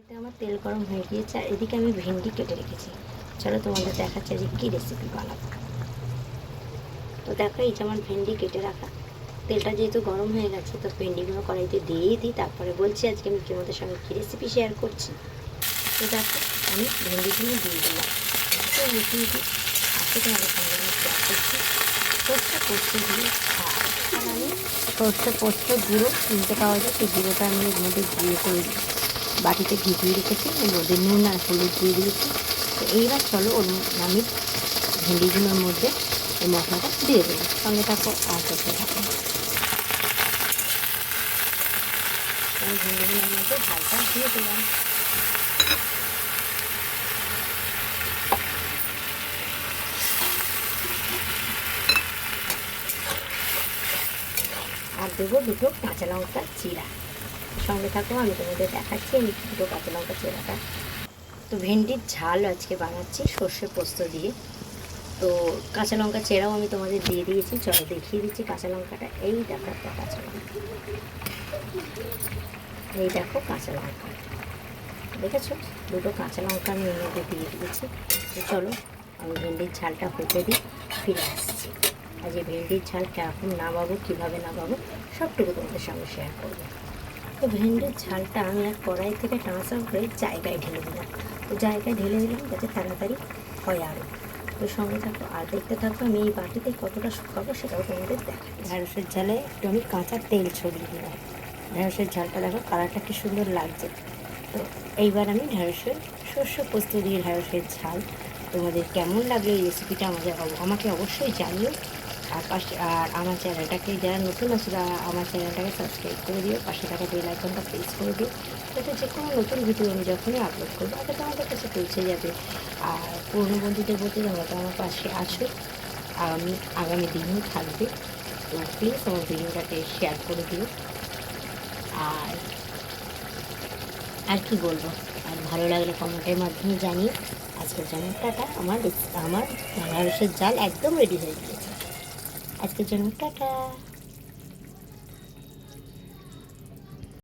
এতে আমার তেল গরম হয়ে গিয়েছে আর এদিকে আমি ভেন্ডি কেটে রেখেছি। চলো তোমাদের দেখাচ্ছে যে কী রেসিপি বানাবো। তো দেখো, এই যে আমার ভেন্ডি কেটে রাখা। তেলটা যেহেতু গরম হয়ে গেছে, তো ভেন্ডিগুলো কড়াইতে দিয়ে দিই। তারপরে বলছি আজকে আমি তোমাদের সঙ্গে কী রেসিপি শেয়ার করছি। তো দেখো, আমি ভেন্ডিগুলো দিয়ে দিলাম। তো মিশি আজকে তোমাদের সঙ্গে আমি শেয়ার করছি। সর্ষে পোস্ত দিয়ে আমি সর্ষে পোস্ত গুঁড়ো কিনতে পাওয়া যায় সেই গুঁড়োটা আমি এর মধ্যে করে দিই বাটিতে ভিজিয়ে রেখেছি মধ্যে নুন আর হলুদ দিয়ে দিয়েছি। তো এইবার চলো ওর আমি ভেন্ডিগুলোর মধ্যে এই মশলাটা দিয়ে দেবো। সঙ্গে থাকো আর করতে থাকো। মধ্যে দিয়ে দিলাম। আর দেবো দুটো কাঁচা লঙ্কা চিরা সঙ্গে থাকো, আমি তোমাদের দেখাচ্ছি, আমি দুটো কাঁচা লঙ্কা চিরাটা তো ভেন্ডির ঝাল আজকে বানাচ্ছি সর্ষে পোস্ত দিয়ে। তো কাঁচা লঙ্কা চেরাও আমি তোমাদের দিয়ে দিয়েছি। চলো দেখিয়ে দিচ্ছি কাঁচা লঙ্কাটা। এই দেখো একটা কাঁচা লঙ্কা। এই দেখো কাঁচা লঙ্কা। দেখেছ? দুটো কাঁচা লঙ্কা আমি এর মধ্যে দিয়ে দিয়েছি। তো চলো, আমি ভেন্ডির ঝালটা হতে দিই ফিরে আসছি। আর যে ভেন্ডির ঝাল কেরকম নামাবো কীভাবে না নামাবো সবটুকু তোমাদের সঙ্গে শেয়ার করব। তো ভেন্ডির ঝালটা আমি আর কড়াই থেকে ট্রান্সফার করে জায়গায় ঢেলে দিলাম। তো জায়গায় ঢেলে দিলাম যাতে তাড়াতাড়ি হয় আরও তো সঙ্গে থাকো, আর দেখতে থাকো আমি এই বাটিতে কতটা শুকাবো সেটাও তোমাদের দেখা ঢ্যাঁড়সের ঝালে একটু আমি কাঁচা তেল ছড়িয়ে দিলাম। ঢ্যাঁড়সের ঝালটা দেখো, কালারটা কি সুন্দর লাগছে। তো এইবার আমি ঢ্যাঁড়সের শস্য পোস্ত দিয়ে ঢ্যাঁড়সের ঝাল তোমাদের কেমন লাগল এই রেসিপিটা আমাদের আমাকে অবশ্যই জানিও। আর পাশে, আর আমার চ্যানেলটাকে যারা নতুন আছে, তারা আমার চ্যানেলটাকে সাবস্ক্রাইব করে দিও, পাশে থাকা বেল আইকনটা প্রেস করে দিও, যাতে যে কোনো নতুন ভিডিও আমি যখনই আপলোড করব, আগে তোমাদের কাছে পৌঁছে যাবে। আর পুরনো বন্ধুদের বলতে তোমরা তো আমার পাশে আছো। আগামী আগামী দিনও থাকবে। তো প্লিজ আমার ভিডিওটাকে শেয়ার করে দিও। আর আর কি বলব? আর ভালো লাগলে কমেন্টের মাধ্যমে জানিয়ে আজকের জন্য টাটা। আমার আমার ঢ্যাঁড়সের জাল একদম রেডি হয়ে গিয়েছে। আজকের জন্য টাটা।